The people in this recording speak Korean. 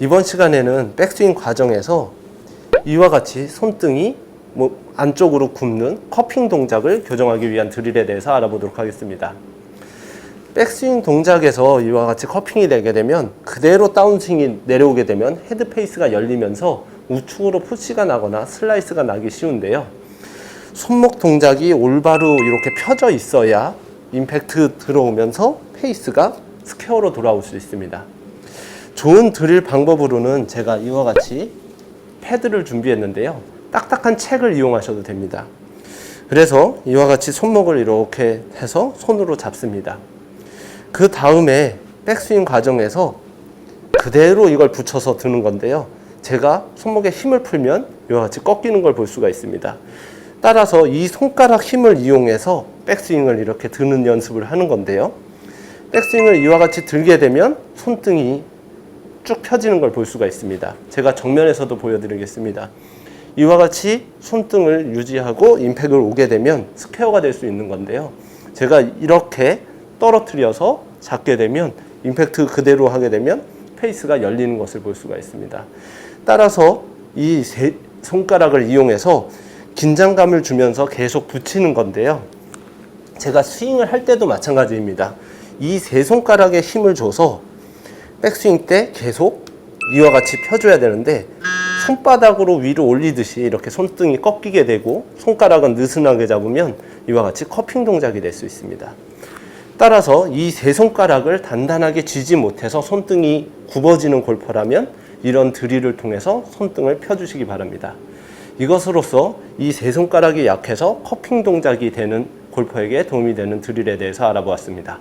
이번 시간에는 백스윙 과정에서 이와 같이 손등이 뭐 안쪽으로 굽는 커핑 동작을 교정하기 위한 드릴에 대해서 알아보도록 하겠습니다. 백스윙 동작에서 이와 같이 커핑이 되게 되면 그대로 다운스윙이 내려오게 되면 헤드 페이스가 열리면서 우측으로 푸시가 나거나 슬라이스가 나기 쉬운데요. 손목 동작이 올바로 이렇게 펴져 있어야 임팩트 들어오면서 페이스가 스퀘어로 돌아올 수 있습니다. 좋은 드릴 방법으로는 제가 이와 같이 패드를 준비했는데요. 딱딱한 책을 이용하셔도 됩니다. 그래서 이와 같이 손목을 이렇게 해서 손으로 잡습니다. 그 다음에 백스윙 과정에서 그대로 이걸 붙여서 드는 건데요. 제가 손목에 힘을 풀면 이와 같이 꺾이는 걸 볼 수가 있습니다. 따라서 이 손가락 힘을 이용해서 백스윙을 이렇게 드는 연습을 하는 건데요. 백스윙을 이와 같이 들게 되면 손등이 쭉 펴지는 걸 볼 수가 있습니다. 제가 정면에서도 보여드리겠습니다. 이와 같이 손등을 유지하고 임팩을 오게 되면 스퀘어가 될 수 있는 건데요. 제가 이렇게 떨어뜨려서 잡게 되면 임팩트 그대로 하게 되면 페이스가 열리는 것을 볼 수가 있습니다. 따라서 이세 손가락을 이용해서 긴장감을 주면서 계속 붙이는 건데요. 제가 스윙을 할 때도 마찬가지입니다. 이 세 손가락에 힘을 줘서 백스윙 때 계속 이와 같이 펴줘야 되는데 손바닥으로 위로 올리듯이 이렇게 손등이 꺾이게 되고 손가락은 느슨하게 잡으면 이와 같이 커핑 동작이 될 수 있습니다. 따라서 이 세 손가락을 단단하게 쥐지 못해서 손등이 굽어지는 골퍼라면 이런 드릴을 통해서 손등을 펴주시기 바랍니다. 이것으로써 이 세 손가락이 약해서 커핑 동작이 되는 골퍼에게 도움이 되는 드릴에 대해서 알아보았습니다.